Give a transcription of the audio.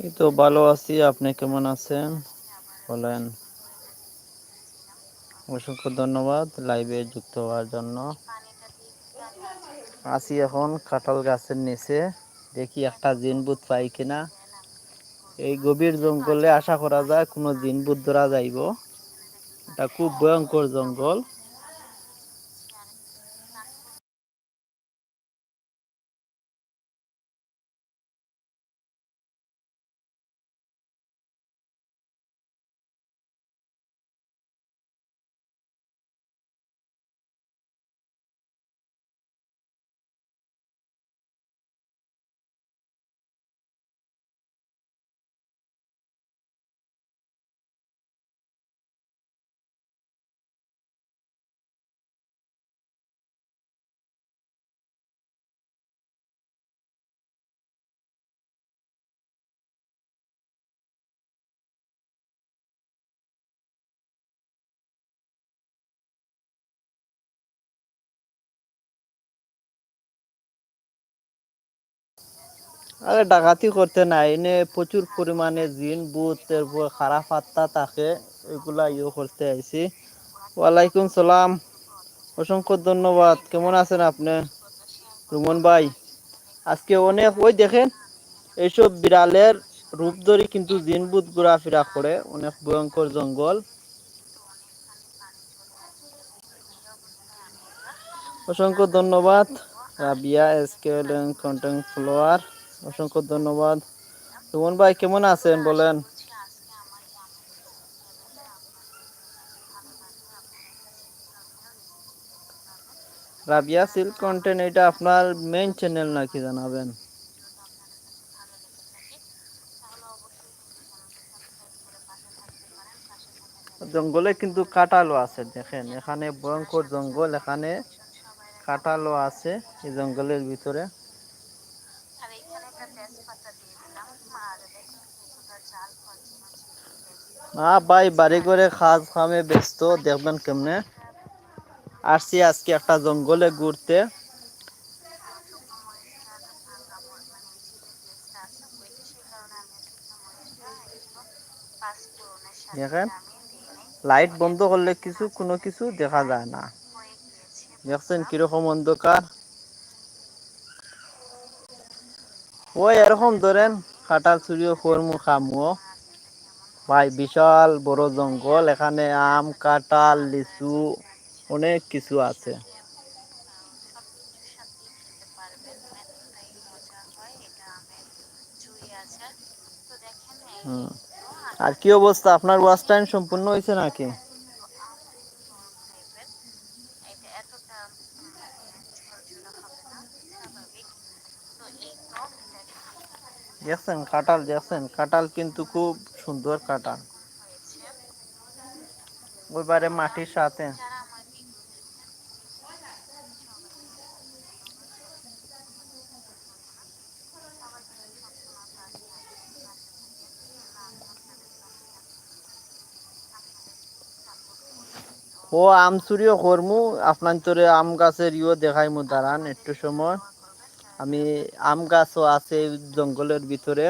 এই তো ভালো আছি, আপনি কেমন আছেন? বলেন। অসংখ্য ধন্যবাদ লাইভে যুক্ত হওয়ার জন্য। আছি এখন কাঁঠাল গাছের নিচে, দেখি একটা জিনবুত পাই কিনা। এই গভীর জঙ্গলে আশা করা যায় কোনো জিনবুত ধরা যাইব। এটা খুব ভয়ঙ্কর জঙ্গল। আরে ডাকাতি করতে নাই, এনে প্রচুর পরিমাণে জিন বুত এরপর খারাপ আত্মা থাকে, এগুলা ইয়ে করতে আইছি। ওয়ালাইকুম সালাম, অসংখ্য ধন্যবাদ, কেমন আছেন আপনি? রুমন ভাই, আজকে অনেক, ওই দেখেন, এইসব বিড়ালের রূপ ধরে কিন্তু জিন জিনবুত ঘোরাফেরা করে, অনেক ভয়ঙ্কর জঙ্গল। অসংখ্য ধন্যবাদ, রাবিয়া এসকেল কন্টেন্ট ফলোয়ার। অসংখ্য ধন্যবাদ। সুমন ভাই, কেমন আছেন? বলেন। রাবিয়া সিল্ক কন্টেন্ট, এটা আপনার মেইন চ্যানেল নাকি জানাবেন? জঙ্গলে কিন্তু কাটালো আছে, দেখেন। এখানে ভয়ঙ্কর জঙ্গল, এখানে কাটালো আছে এই জঙ্গলের ভিতরে। না, ভাই, বাড়ি করে খাস খামে ব্যস্ত, দেখবেন কেমনে? আসছি আজকে একটা জঙ্গলে ঘুরতে। দেখেন, লাইট বন্ধ করলে কিছু, কোনো কিছু দেখা যায় না। দেখছেন কীরকম অন্ধকার। ওই এরকম ধরেন কাটাল চুরিও কর্মু খামুও। ভাই, বিশাল বড় জঙ্গল। এখানে আম, কাঁঠাল, লিচু অনেক কিছু আছে। আর কি অবস্থা? আপনার ওয়াচ টাইম সম্পূর্ণ হয়েছে নাকি? দেখছেন কাঁঠাল দেখছেন? কাঁঠাল কিন্তু খুব সুন্দর কাঁঠাল। ওইবারে মাটির সাথে। ও আম চুরিও করমু, আপনার তোরে আম গাছের ইও দেখাইমু, দাঁড়ান একটু সময়। আমি আম গাছও আছে জঙ্গলের ভিতরে।